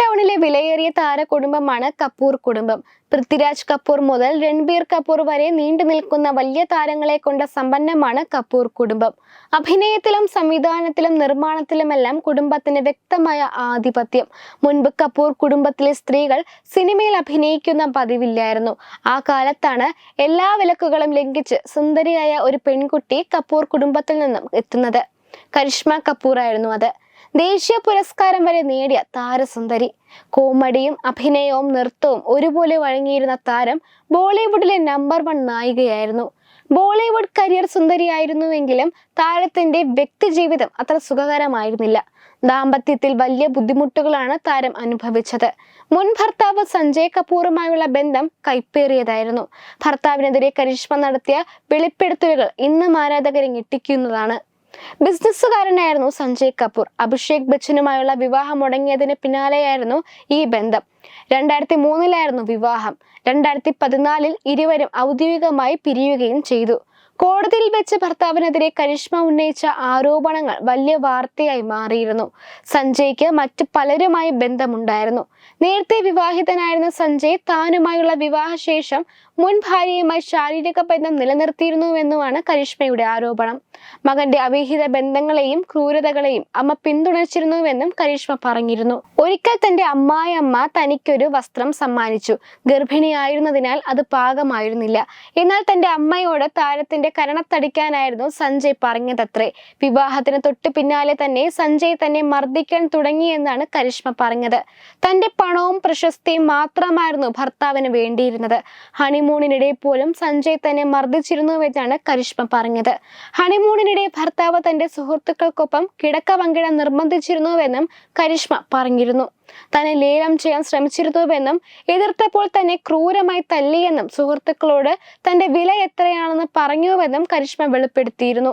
ടൗണിലെ വിലയേറിയ താരകുടുംബമാണ് കപൂർ കുടുംബം. പൃഥ്വിരാജ് കപൂർ മുതൽ രൺബീർ കപൂർ വരെ നീണ്ടു നിൽക്കുന്ന വലിയ താരങ്ങളെ കൊണ്ട സമ്പന്നമാണ് കപൂർ കുടുംബം. അഭിനയത്തിലും സംവിധാനത്തിലും നിർമ്മാണത്തിലുമെല്ലാം കുടുംബത്തിന് വ്യക്തമായ ആധിപത്യം. മുൻപ് കപൂർ കുടുംബത്തിലെ സ്ത്രീകൾ സിനിമയിൽ അഭിനയിക്കുന്ന പതിവില്ലായിരുന്നു. ആ കാലത്താണ് എല്ലാ വിലക്കുകളും ലംഘിച്ച് സുന്ദരിയായ ഒരു പെൺകുട്ടി കപൂർ കുടുംബത്തിൽ നിന്നും എത്തുന്നത്. കരിഷ്മ കപൂർ ആയിരുന്നു അത്. ദേശീയ പുരസ്കാരം വരെ നേടിയ താരസുന്ദരി. കോമഡിയും അഭിനയവും നൃത്തവും ഒരുപോലെ വഴങ്ങിയിരുന്ന താരം ബോളിവുഡിലെ നമ്പർ വൺ നായികയായിരുന്നു. ബോളിവുഡ് കരിയർ സുന്ദരിയായിരുന്നുവെങ്കിലും താരത്തിന്റെ വ്യക്തിജീവിതം അത്ര സുഖകരമായിരുന്നില്ല. ദാമ്പത്യത്തിൽ വലിയ ബുദ്ധിമുട്ടുകളാണ് താരം അനുഭവിച്ചത്. മുൻ ഭർത്താവ് സഞ്ജയ് കപൂറുമായുള്ള ബന്ധം കൈപ്പേറിയതായിരുന്നു. ഭർത്താവിനെതിരെ കരിഷ്മ നടത്തിയ വെളിപ്പെടുത്തലുകൾ ഇന്നും ആരാധകരെ ഞെട്ടിക്കുന്നതാണ്. ബിസിനസ്സുകാരനായിരുന്നു സഞ്ജയ് കപൂർ. അഭിഷേക് ബച്ചനുമായുള്ള വിവാഹം മുടങ്ങിയതിന് പിന്നാലെയായിരുന്നു ഈ ബന്ധം. രണ്ടായിരത്തി മൂന്നിലായിരുന്നു വിവാഹം. രണ്ടായിരത്തി പതിനാലിൽ ഇരുവരും ഔദ്യോഗികമായി പിരിയുകയും ചെയ്തു. കോടതിയിൽ വെച്ച് ഭർത്താവിനെതിരെ കരിഷ്മ ഉന്നയിച്ച ആരോപണങ്ങൾ വലിയ വാർത്തയായി മാറിയിരുന്നു. സഞ്ജയ്ക്ക് മറ്റു പലരുമായി ബന്ധമുണ്ടായിരുന്നു. നേരത്തെ വിവാഹിതനായിരുന്ന സഞ്ജയ് താനുമായുള്ള വിവാഹശേഷം മുൻ ഭാര്യയുമായി ശാരീരിക ബന്ധം നിലനിർത്തിയിരുന്നുവെന്നുമാണ് കരിഷ്മയുടെ ആരോപണം. മകന്റെ അവിഹിത ബന്ധങ്ങളെയും ക്രൂരതകളെയും അമ്മ പിന്തുണച്ചിരുന്നുവെന്നും കരിഷ്മ പറഞ്ഞിരുന്നു. ഒരിക്കൽ തന്റെ അമ്മായിയമ്മ തനിക്കൊരു വസ്ത്രം സമ്മാനിച്ചു. ഗർഭിണിയായിരുന്നതിനാൽ അത് പാകമായിരുന്നില്ല. എന്നാൽ തന്റെ അമ്മയോട് താരത്തിന്റെ കരണത്തടിക്കാനായിരുന്നു സഞ്ജയ് പറഞ്ഞതത്രേ. വിവാഹത്തിന് തൊട്ടു പിന്നാലെ തന്നെ സഞ്ജയ് തന്നെ മർദ്ദിക്കാൻ തുടങ്ങിയെന്നാണ് കരിഷ്മ പറഞ്ഞത്. തന്റെ പണവും പ്രശസ്തിയും മാത്രമായിരുന്നു ഭർത്താവിന് വേണ്ടിയിരുന്നത്. ഹണിമൂണിനിടെ പോലും സഞ്ജയ് തന്നെ മർദ്ദിച്ചിരുന്നുവെന്നാണ് കരിഷ്മ പറഞ്ഞത്. ഹണിമൂണിനിടെ ഭർത്താവ് തന്റെ സുഹൃത്തുക്കൾക്കൊപ്പം കിടക്ക പങ്കിടാൻ നിർബന്ധിച്ചിരുന്നുവെന്നും കരിഷ്മ പറഞ്ഞിരുന്നു. തന്നെ ലേലം ചെയ്യാൻ ശ്രമിച്ചിരുന്നുവെന്നും എതിർത്തപ്പോൾ തന്നെ ക്രൂരമായി തല്ലിയെന്നും സുഹൃത്തുക്കളോട് തന്റെ വില എത്രയാണെന്ന് പറഞ്ഞുവെന്നും കരിഷ്മ വെളിപ്പെടുത്തിയിരുന്നു.